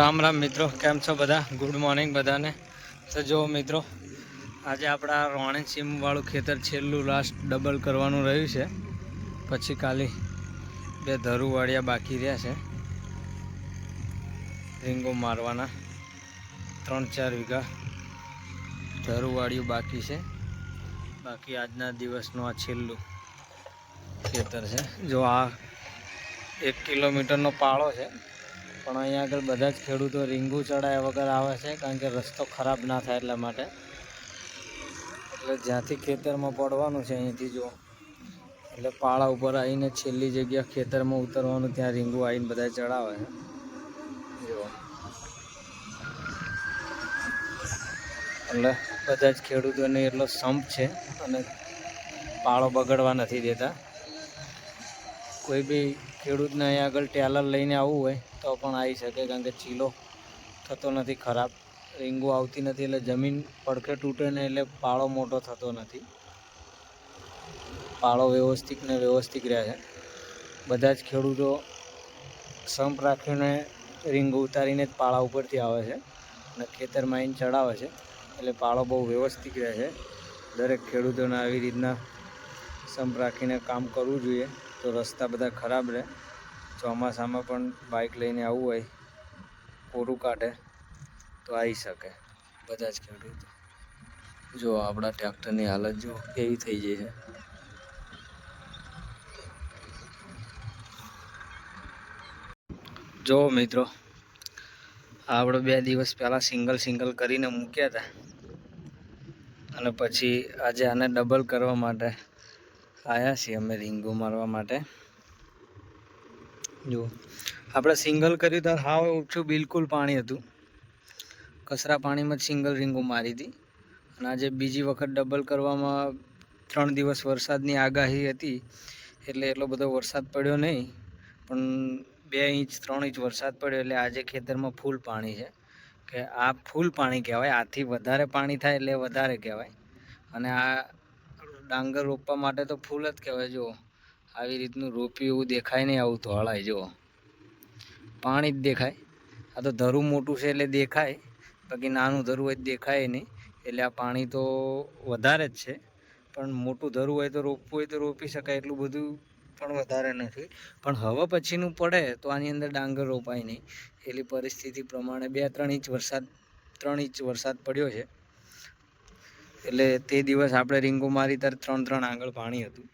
રામ રામ મિત્રો, કેમ છો બધા? ગુડ મોર્નિંગ બધાને. તો જો મિત્રો, આજે આપણા રોણી સીમવાળું ખેતર છેલ્લું લાસ્ટ ડબલ કરવાનું રહ્યું છે. પછી કાલી બે ધરુવાળિયા બાકી રહ્યા છે. રીંગો મારવાના ત્રણ ચાર વીઘા ધરુવાળિયું બાકી છે. બાકી આજના દિવસનું આ છેલ્લું ખેતર છે. જો આ એક કિલોમીટરનો પાળો છે પણ અહીંયા આગળ બધા જ ખેડૂતો રીંગું ચડાયા વગર આવે છે, કારણ કે રસ્તો ખરાબ ના થાય એટલા માટે. એટલે જ્યાંથી ખેતરમાં પડવાનું છે અહીંથી જો એટલે પાળા ઉપર આવીને છેલ્લી જગ્યા ખેતરમાં ઉતરવાનું, ત્યાં રીંગું આવીને બધા ચડાવે છે. જો એટલે બધા જ ખેડૂતોને એટલો સંપ છે અને પાળો બગડવા નથી દેતા. કોઈ બી ખેડૂતને અહીંયા આગળ ટેલર લઈને આવવું હોય તો પણ આવી શકે કારણ કે ચીલો થતો નથી, ખરાબ રીંગો આવતી નથી એટલે જમીન પડખે તૂટે ને એટલે પાળો મોટો થતો નથી. પાળો વ્યવસ્થિત ને વ્યવસ્થિત રહે છે. બધા જ ખેડૂતો સંપ રાખીને રીંગો ઉતારીને જ પાળા ઉપરથી આવે છે અને ખેતરમાં આવીને ચડાવે છે એટલે પાળો બહુ વ્યવસ્થિત રહે છે. દરેક ખેડૂતોને આવી રીતના સંપ રાખીને કામ કરવું જોઈએ તો રસ્તા બધા ખરાબ રહે. ચોમાસામાં પણ બાઇક લઈને આવવું હોય, કોરું કાઢે, તો આવી શકે. બધા જ ખેડૂતો. જો આપણા ટ્રેક્ટરની હાલત જો કેવી થઈ જાય છે. જો મિત્રો, આપણે બે દિવસ પહેલાં સિંગલ સિંગલ કરીને મૂક્યા હતા. અને પછી આજે આને ડબલ કરવા માટે આવ્યા છીએ અમે રીંગો મારવા માટે. જો આપણે સિંગલ કર્યું ત્યારે હાવ ઓછું બિલકુલ પાણી હતું. કચરા પાણીમાં જ સિંગલ રીંગો મારી હતી. અને આજે બીજી વખત ડબલ કરવામાં ત્રણ દિવસ વરસાદની આગાહી હતી. એટલે એટલો બધો વરસાદ પડ્યો નહીં. પણ બે ઇંચ, ત્રણ ઇંચ વરસાદ પડ્યો એટલે આજે ખેતરમાં ફૂલ પાણી છે. કે આ ફૂલ પાણી કહેવાય. આથી વધારે પાણી થાય એટલે વધારે કહેવાય. અને આ ડાંગર રોપવા માટે તો ફૂલ જ કહેવાય જો આવી રીતનું રોપ્યું એવું દેખાય નહીં આવું ધોળાય જો પાણી જ દેખાય. આ તો ધરું મોટું છે એટલે દેખાય, બાકી નાનું ધરું હોય દેખાય નહીં. એટલે આ પાણી તો વધારે જ છે. પણ મોટું ધરું હોય તો રોપવું હોય તો રોપી શકાય, એટલું બધું પણ વધારે નથી. પણ હવે પછીનું પડે તો આની અંદર ડાંગર રોપાય નહીં. એટલી પરિસ્થિતિ પ્રમાણે બે ત્રણ ઇંચ વરસાદ, ત્રણ ઇંચ વરસાદ પડ્યો છે. એટલે તે દિવસ આપણે રીંગો મારી ત્યારે ત્રણ ત્રણ આંગળ પાણી હતું.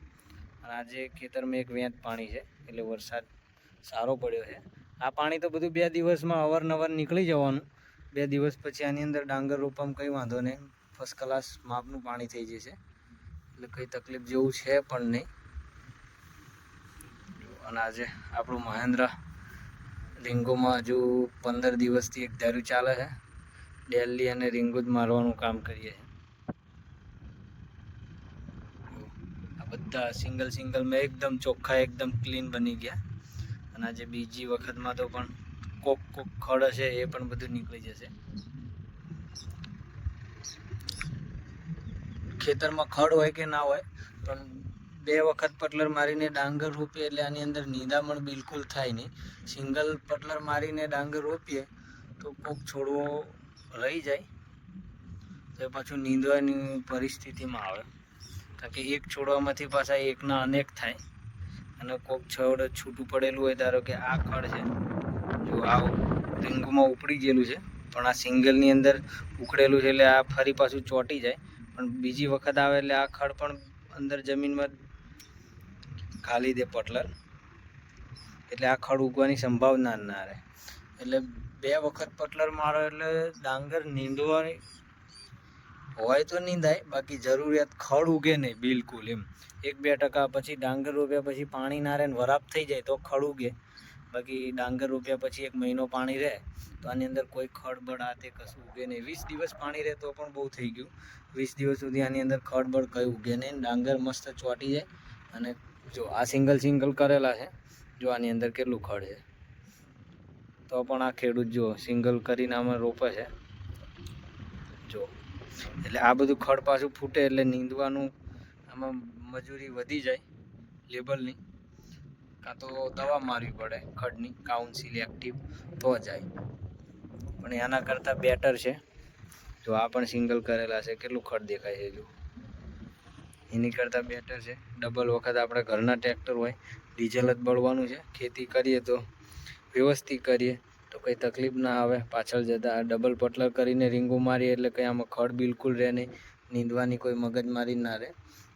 અને આજે ખેતરમાં એક વેંત પાણી છે, એટલે વરસાદ સારો પડ્યો છે. આ પાણી તો બધું બે દિવસમાં અવારનવાર નીકળી જવાનું. બે દિવસ પછી આની અંદર ડાંગર રોપવામાં કંઈ વાંધો નહીં. ફર્સ્ટ ક્લાસ માપનું પાણી થઈ જશે. એટલે કંઈ તકલીફ જેવું છે પણ નહીં. અને આજે આપણું મહેન્દ્ર રીંગોમાં હજુ પંદર દિવસથી એક ધાર્યું ચાલે છે. ડેલી અને રિંગો જ મારવાનું કામ કરીએ છીએ આ બધા સિંગલ સિંગલમાં એકદમ ચોખ્ખા, એકદમ ક્લીન બની ગયા. અને આજે બીજી વખતમાં તો પણ કોક કોક ખડ હશે એ પણ બધું નીકળી જશે. ખેતરમાં ખડ હોય કે ના હોય, પણ બે વખત પટલર મારીને ડાંગર રોપીએ એટલે આની અંદર નિંદામણ બિલકુલ થાય નહીં. સિંગલ પટલર મારીને ડાંગર રોપીએ તો કોક છોડવો રહી જાય. તો પાછું નીંદવાની પરિસ્થિતિમાં આવે. કારણ કે એક છોડવામાંથી પાછા એકના અનેક થાય. અને કોક છોડ છૂટું પડેલું હોય, ધારો કે આ ખડ છે, જો આ રીંગુમાં ઉપડી ગયેલું છે, પણ આ સિંગલની અંદર ઉખડેલું છે, એટલે આ ફરી પાછું ચોંટી જાય. પણ બીજી વખત આવે એટલે આ ખડ પણ અંદર જમીનમાં ખાલી દે પટલર. એટલે આ ખડ ઉગવાની સંભાવના ના રહે. એટલે બે વખત પટલર મારો એટલે ડાંગર નીંદવાની હોય તો નીંદાય, બાકી જરૂરિયાત ખડ ઉગે નહીં, બિલકુલ એમ. એક બે ટકા પછી ડાંગર રોપ્યા પછી પાણી ના રહે ને વરાપ થઈ જાય તો ખડ ઉગે. બાકી ડાંગર રોપ્યા પછી એક મહિનો પાણી રહે, તો આની અંદર કોઈ ખડબડ આ તે કશું ઉગે નહીં. વીસ દિવસ પાણી રહે તો પણ બહુ થઈ ગયું. વીસ દિવસ સુધી આની અંદર ખડબડ કંઈ ઉગે નહીં. ડાંગર મસ્ત ચોંટી જાય અને જો આ સિંગલ સિંગલ કરેલા છે, જો આની અંદર કેટલું ખડ છે. તો પણ આ ખેડૂત જો સિંગલ કરીને આમાં રોપે છે, જો એટલે આ બધું ખડ પાછું ફૂટે એટલે નીંદવાનું આમાં મજૂરી વધી જાય લેબલની. કાં તો દવા મારવી પડે ખડની કાઉન્સિલ એક્ટિવ તો જાય. પણ એના કરતાં બેટર છે. જો આ પણ સિંગલ કરેલા છે, કેટલું ખડ દેખાય છે જો. એની કરતાં બેટર છે. ડબલ વખત આપણે ઘરના ટ્રેક્ટર હોય ડીઝલ જ બળવાનું છે. ખેતી કરીએ તો વ્યવસ્થિત કરીએ. કંઈ તકલીફ ના આવે, પાછળ જતાં ડબલ પટલર કરીને રીંગો મારીએ એટલે કંઈ આમાં ખડ બિલકુલ રહે નહીં, નીંદવાની કોઈ મગજમારી ના રહે.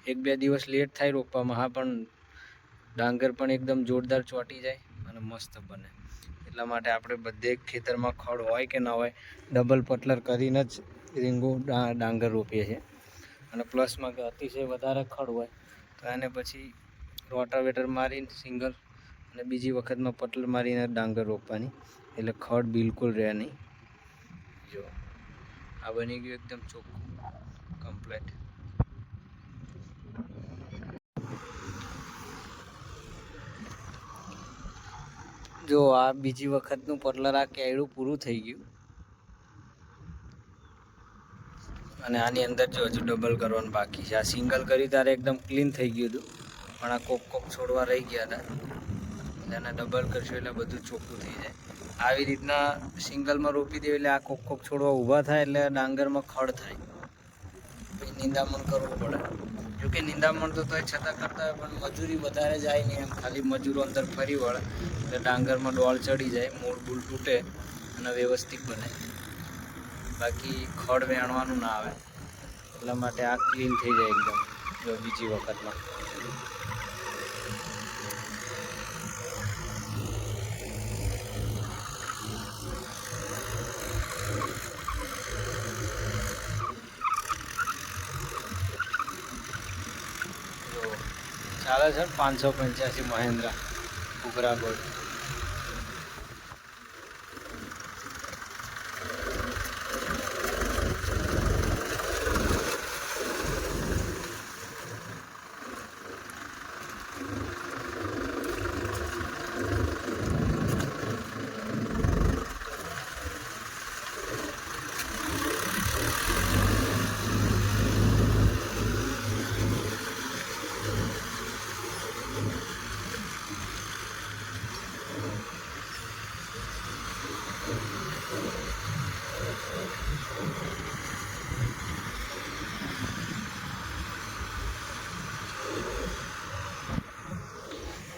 એક બે દિવસ લેટ થાય રોપવામાં, હા, પણ ડાંગર પણ એકદમ જોરદાર ચોંટી જાય અને મસ્ત બને. એટલા માટે આપણે બધે ખેતરમાં ખડ હોય કે ના હોય ડબલ પટલર કરીને જ રીંગો ડાંગર રોપીએ છીએ. અને પ્લસમાં કે અતિશય વધારે ખડ હોય, તો એને પછી રોટાવેટર મારીને સિંગલ અને બીજી વખતમાં પટલર મારીને ડાંગર રોપવાની. એટલે ખડ બિલકુલ રહે નહીં. જો, આ બની ગયું એકદમ ચોખ્ખું કમ્પ્લેટ જો, આ બીજી વખતનું પટલર આ કેળું પૂરું થઈ ગયું. અને આની અંદર જો હજુ ડબલ કરવાનું બાકી છે. આ સિંગલ કરી ત્યારે એકદમ ક્લીન થઈ ગયું હતું. પણ આ કોક કોક છોડવા રહી ગયા હતા. એને ડબલ કરશું એટલે બધું ચોખ્ખું થઈ જાય. આવી રીતના સિંગલમાં રોપી દેવું એટલે આ કોક કોક છોડવા ઊભા થાય એટલે ડાંગરમાં ખડ થાય. પછી નિંદામણ કરવું પડે. જોકે નિંદામણ તો તોય છતાં કરતા હોય, પણ મજૂરી વધારે જાય નહીં એમ. ખાલી મજૂરો અંદર ફરી વળે, એટલે ડાંગરમાં ડોળ ચડી જાય, મૂળ બૂળ તૂટે અને વ્યવસ્થિત બને. બાકી ખડ વેણવાનું ના આવે. એટલા માટે આ ક્લીન થઈ જાય એકદમ, જો બીજી વખતમાં. ચાલે છે પાંચસો પંચ્યાસી મહેન્દ્રા ગોલ્ડ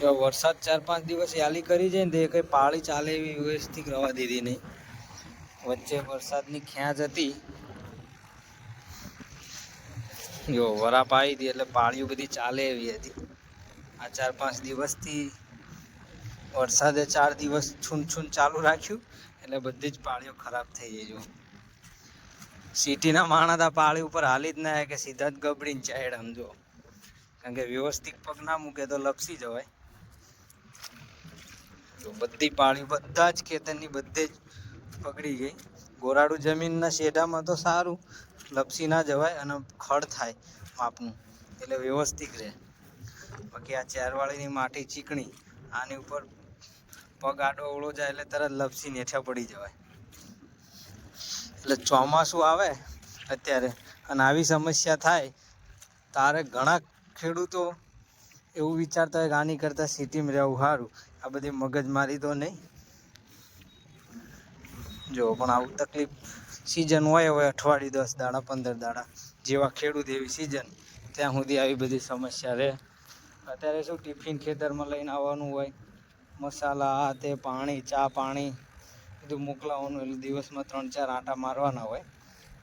જો વરસાદ ચાર પાંચ દિવસ યાલી કરી જાય ને તે કંઈ પાળી ચાલે એવી વ્યવસ્થિત રવા દીધી નહીં. વચ્ચે વરસાદની ખેંચ હતી. જો વરાપ આવી હતી એટલે પાળીઓ બધી ચાલે એવી હતી. આ ચાર પાંચ દિવસથી વરસાદે ચાર દિવસ છૂન છૂન ચાલુ રાખ્યું એટલે બધી જ પાળીઓ ખરાબ થઈ ગઈ જો સિટીના માણસ આ પાળી ઉપર હાલી જ ના કે સીધા જ ગબડીને ચાયડ સમજો કારણ કે વ્યવસ્થિત પગ ના મૂકે તો લપસી જવાય. બધી પાળી બધા જ ખેતરની બધે જ પકડી ગઈ. ગોરાડું જમીનના શેઢામાં તો સારું, લપસી ના જવાય અને ખડ થાય માપનું, એટલે વ્યવસ્થિત રહે. બાકી આ ચારવાળીની માટી ચીકણી, આની ઉપર પગ આડો ઓળો જાય એટલે તરત લપસી નેઠા પડી જવાય. એટલે ચોમાસું આવે અત્યારે અને આવી સમસ્યા થાય, તારે ઘણા ખેડૂતો એવું વિચારતા હોય કે આની કરતાં સિટીમાં રહેવું સારું. આ બધી મગજ મારી તો નહીં. જો, પણ આવું તકલીફ સિઝન હોય હવે અઠવાડિયે દસ દાડા, પંદર દાડા જેવા ખેડૂત એવી સિઝન ત્યાં સુધી આવી બધી સમસ્યા રહે. અત્યારે શું ટિફિન ખેતરમાં લઈને આવવાનું હોય? મસાલા, આ તે પાણી, ચા પાણી બધું મોકલાવવાનું એટલે દિવસમાં ત્રણ ચાર આંટા મારવાના હોય.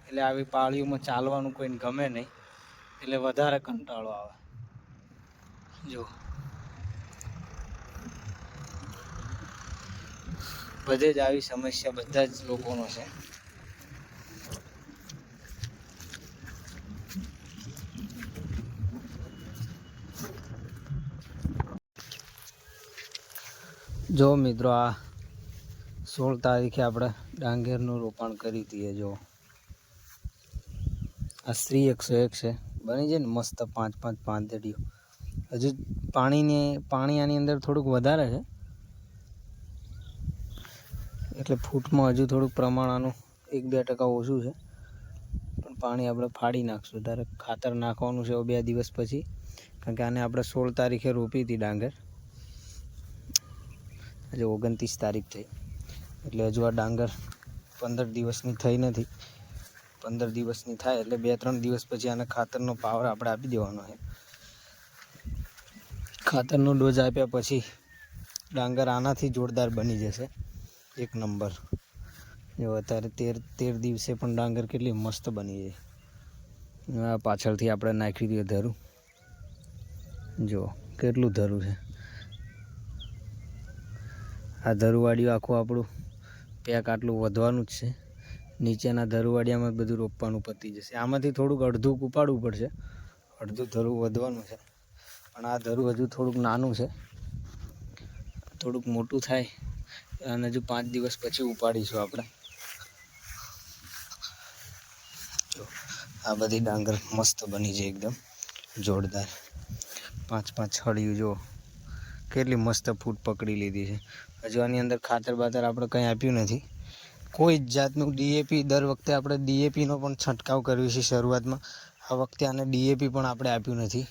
એટલે આવી પાળીઓમાં ચાલવાનું કોઈને ગમે નહીં. એટલે વધારે કંટાળો આવે. જો. બધે જ આવી સમસ્યા બધા જ લોકોનો છે. જો મિત્રો, આ સોળ તારીખે આપણે ડાંગેરનું રોપાણ કરી દઈએ. જો, આ સ્ત્રી એકસો એક છે. બની જાય ને મસ્ત પાંચ પાંચ પાંદડીઓ હજુ પાણીની, પાણી આની અંદર થોડુંક વધારે છે. એટલે ફૂટમાં હજુ થોડુંક પ્રમાણ આનું એક બે ટકા ઓછું છે. પણ પાણી આપણે ફાડી નાખશું. ત્યારે ખાતર નાખવાનું છે બે દિવસ પછી. કારણ કે આને આપણે સોળ તારીખે રોપી હતી ડાંગર. આજે ઓગણત્રીસ તારીખ થઈ. એટલે હજુ આ ડાંગર પંદર દિવસની થઈ નથી. પંદર દિવસની થાય એટલે બે ત્રણ દિવસ પછી આને ખાતરનો પાવર આપણે આપી દેવાનો છે. ખાતરનો ડોઝ આપ્યા પછી ડાંગર આનાથી જોરદાર બની જશે. એક નંબર. જો અત્યારે તેર તેર દિવસે પણ ડાંગર કેટલી મસ્ત બની જાય આ પાછળથી આપણે નાખી દઈએ ધરું. જો, કેટલું ધરું છે. આ ધરુવાડિયું આખું આપણું પેક આટલું વધવાનું જ છે. નીચેના ધરુવાડિયામાં બધું રોપવાનું પતી જશે. આમાંથી થોડુંક અડધું ઉપાડવું પડશે. અડધું ધરું વધવાનું છે. પણ આ ધરું હજુ થોડુંક નાનું છે. થોડુંક મોટું થાય. અને હજુ પાંચ દિવસ પછી ઉપાડીશું આપણે. આ બધી ડાંગર મસ્ત બની છે એકદમ જોરદાર. પાંચ પાંચ છડિયું, જો, કેટલી મસ્ત ફૂટ પકડી લીધી છે. હજુ આની અંદર ખાતર બાતર આપણે કંઈ આપ્યું નથી. કોઈ જ જાતનું ડીએપી દર વખતે આપણે ડીએપીનો પણ છંટકાવ કર્યો છે શરૂઆતમાં. આ વખતે આને ડીએપી પણ આપણે આપ્યું નથી.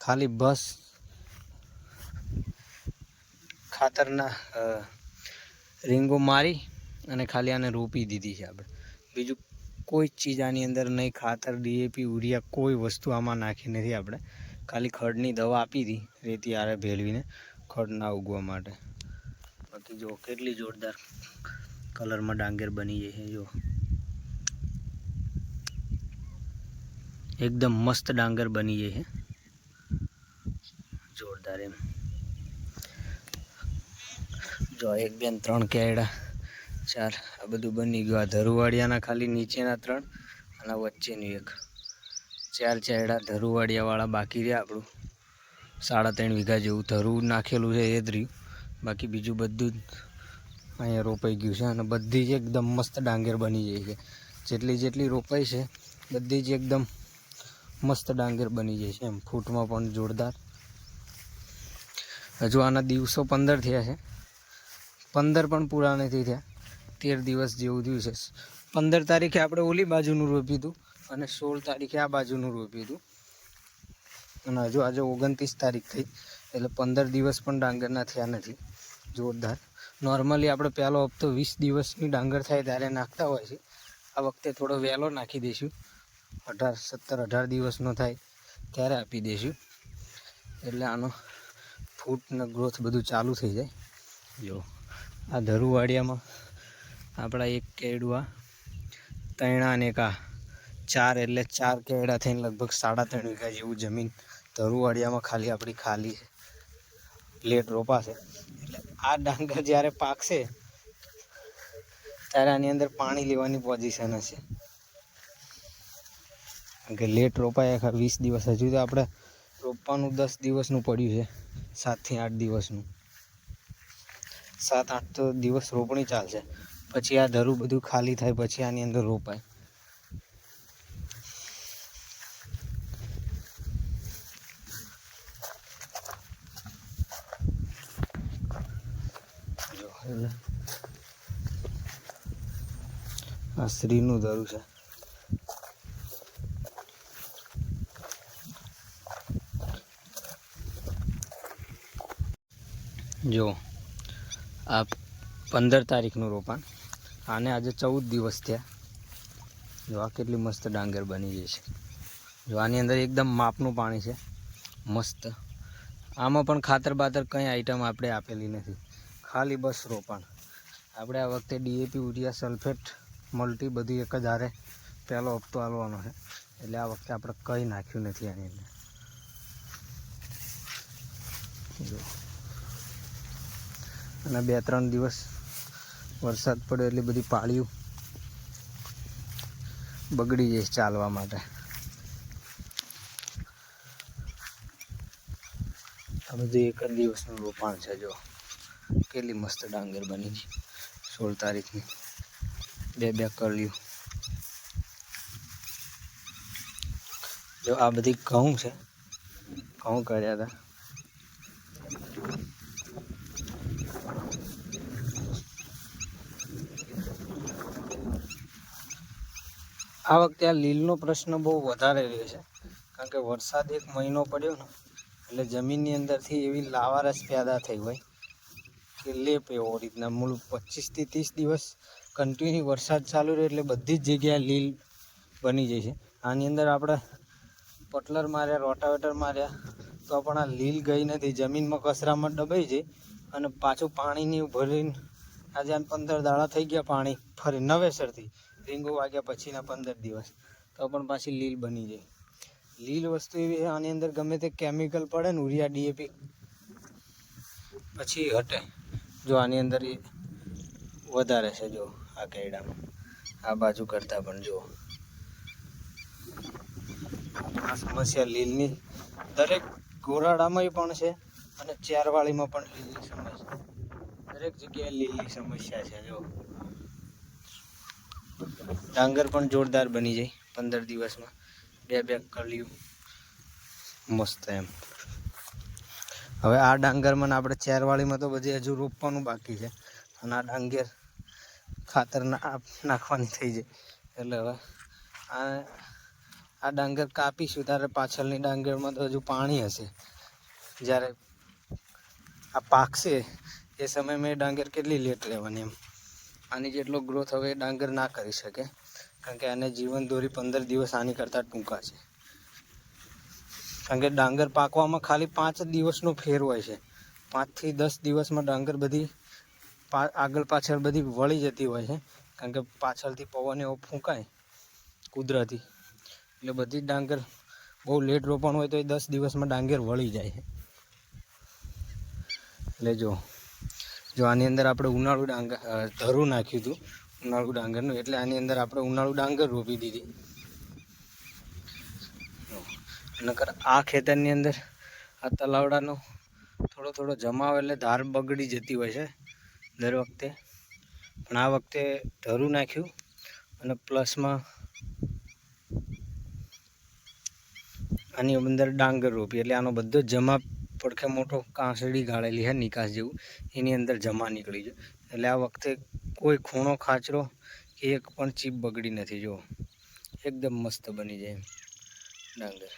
ખાલી બસ ખાતરના રીંગો મારી અને ખાલી આને રોપી દીધી છે આપણે. બીજું કોઈ ચીજ આની અંદર નહીં, ખાતર ડીએપી ઉરિયા કોઈ વસ્તુ આમાં નાખી નથી આપણે. ખાલી ખડની દવા આપી હતી રેતી આરે ભેળવીને ખડ ના ઉગવા માટે. બાકી જો કેટલી જોરદાર કલરમાં ડાંગર બની જાય છે જો એકદમ મસ્ત ડાંગર બની જાય છે. જોરદાર એમ. જો એક બેન ત્રણ કેળા, ચાર, આ બધું બની ગયું. આ ધરુવાડિયાના ખાલી નીચેના ત્રણ અને વચ્ચેનું એક. ચાર ચાયડા ધરુવાડિયાવાળા બાકી રહ્યા આપણું. સાડા ત્રણ વીઘા જેવું ધરું નાખેલું છે, એ જ રહ્યું. બાકી બીજું બધું જ અહીંયા રોપાઈ ગયું છે અને બધી જ એકદમ મસ્ત ડાંગેર બની જાય છે. જેટલી જેટલી રોપાઈ છે, બધી જ એકદમ મસ્ત ડાંગેર બની જાય છે એમ. ફૂટમાં પણ જોરદાર. હજુ આના દિવસો પંદર થયા છે. પંદર પણ પૂરા નથી થયા. તેર દિવસ જેવું થયું છે. પંદર તારીખે આપણે ઓલી બાજુનું રોપ્યું હતું અને સોળ તારીખે આ બાજુનું રોપ્યું હતું અને હજુ આજે ઓગણત્રીસ તારીખ થઈ, એટલે પંદર દિવસ પણ ડાંગરના થયા નથી. જોરદાર. નોર્મલી આપણે પહેલો હપ્તો વીસ દિવસની ડાંગર થાય ત્યારે નાખતા હોય છે. આ વખતે થોડો વહેલો નાખી દઈશું. અઢાર, સત્તર, અઢાર દિવસનો થાય ત્યારે આપી દઈશું. એટલે આનો ફૂટ ને ગ્રોથ બધું ચાલુ થઈ જાય. જો. આ ધરુવાડિયામાં આપણા એક કેડવા તૈણા ને કા ચાર એટલે ચાર કેડા થઈને લગભગ સાડા ત્રણ વીઘા જેવું જમીન ધરુવાડિયામાં ખાલી આપણી ખાલી છે. લેટ રોપાશે. એટલે આ ડાંગર જ્યારે પાકશે, ત્યારે આની અંદર પાણી લેવાની પોઝિશન હશે. કે લેટ રોપાય આખા વીસ દિવસ હજુ તો આપણે રોપવાનું દસ દિવસનું પડ્યું છે. સાતથી આઠ દિવસનું. સાત આઠ દિવસ રોપણી ચાલશે. પછી આ ધરું બધું ખાલી થાય, પછી આની અંદર રોપાય. આ સ્ત્રીનું ધરું છે. જો. આ પંદર તારીખનું રોપાણ. આને આજે ચૌદ દિવસ થયા. જો આ કેટલી મસ્ત ડાંગર બની ગઈ છે. જો આની અંદર એકદમ માપનું પાણી છે. મસ્ત. આમાં પણ ખાતર બાતર કંઈ આઈટમ આપણે આપેલી નથી. ખાલી બસ રોપાણ. આપણે આ વખતે ડીએપી યુરિયા સલ્ફેટ મલ્ટી બધી એક જ હારે પહેલો હપ્તો આલવાનો છે. એટલે આ વખતે આપણે કંઈ નાખ્યું નથી આની અંદર. જો. અને બે ત્રણ દિવસ વરસાદ પડ્યો એટલે બધી પાળીઓ બગડી જાય ચાલવા માટે. આ બધું એક જ દિવસનું રોપાણ છે જો, કેટલી મસ્ત ડાંગર બની છે સોળ તારીખની. બે બે કરલ્યું જો આ બધી ઘઉં છે, ઘઉં કર્યા હતા. આ વખતે આ લીલનો પ્રશ્ન બહુ વધારે રહ્યો છે. કારણ કે વરસાદ એક મહિનો પડ્યો ને, એટલે જમીનની અંદરથી એવી લાવારસ પેદા થઈ હોય કે લેપ એવો રીતના. મૂળ પચીસથી ત્રીસ દિવસ કન્ટિન્યુ વરસાદ ચાલુ રહ્યો એટલે બધી જ જગ્યાએ લીલ બની જાય છે. આની અંદર આપણે પટલર માર્યા, રોટાવેટર માર્યા, તો પણ આ લીલ ગઈ નથી. જમીનમાં કચરામાં દબાઈ જાય અને પાછું પાણીની ભરીને આજે પંદર દાડા થઈ ગયા પાણી ફરી નવેસરથી. રીંગો વાગ્યા પછીના પંદર દિવસ. તો પણ પાછી લીલ બની જાય. લીલ વસ્તુ એવી આની અંદર ગમે તે કેમિકલ પડે ને ઉરિયા ડીએપી પછી હટે. જો આની અંદર એ વધારે છે, જો આ કેડામાં આ બાજુ કરતાં પણ જુઓ. આ સમસ્યા લીલની દરેક ગોરાડામાં પણ છે અને ચારવાળીમાં પણ લીલની સમસ્યા દરેક જગ્યાએ લીલની સમસ્યા છે જો ડાંગર પણ જોરદાર બની જાય પંદર દિવસમાં. બે બે કળિયું મસ્ત એમ. હવે આ ડાંગરમાં આપણે ચેરવાળીમાં તો બધી હજુ રોપવાનું બાકી છે. અને આ ડાંગર ખાતર નાખવાની થઈ જાય. એટલે હવે આ આ ડાંગર કાપીશું. ત્યારે પાછળની ડાંગરમાં તો હજુ પાણી હશે. જ્યારે આ પાકશે, એ સમય મેં ડાંગર કેટલી લેટ લેવાની એમ. આની જેટલો ગ્રોથ હવે ડાંગર ના કરી શકે. કારણ કે આને જીવન દોરી પંદર દિવસ આની કરતાં ટૂંકા છે. કારણ કે ડાંગર પાકવામાં ખાલી પાંચ દિવસનો ફેર હોય છે. પાંચથી દસ દિવસમાં ડાંગર બધી આગળ પાછળ બધી વળી જતી હોય છે. કારણ કે પાછળથી પવન એવો ફૂંકાય કુદરતી. એટલે બધી ડાંગર બહુ લેટ રોપણ હોય તો એ દસ દિવસમાં ડાંગર વળી જાય છે. એટલે જો. જો આની અંદર આપણે ઉનાળુ ડાંગર ધરું નાખ્યું હતું, ઉનાળુ ડાંગરનું, એટલે આની અંદર આપણે ઉનાળુ ડાંગર રોપી દીધી. નકર આ ખેતરની અંદર આ તલાવડાનો થોડો થોડો જમાવ એટલે ધાર બગડી જતી હોય છે દર વખતે. પણ આ વખતે ધરું નાખ્યું અને પ્લસમાં આની અંદર ડાંગર રોપી, એટલે આનો બધો જમા પડખે મોટો કાંસળી ગાળેલી છે નિકાસ જેવું. એની અંદર જમા નીકળી ગયો. એટલે આ વખતે કોઈ ખૂણો ખાચરો એક પણ ચીપ બગડી નથી. જો એકદમ મસ્ત બની જાય ડાંગર.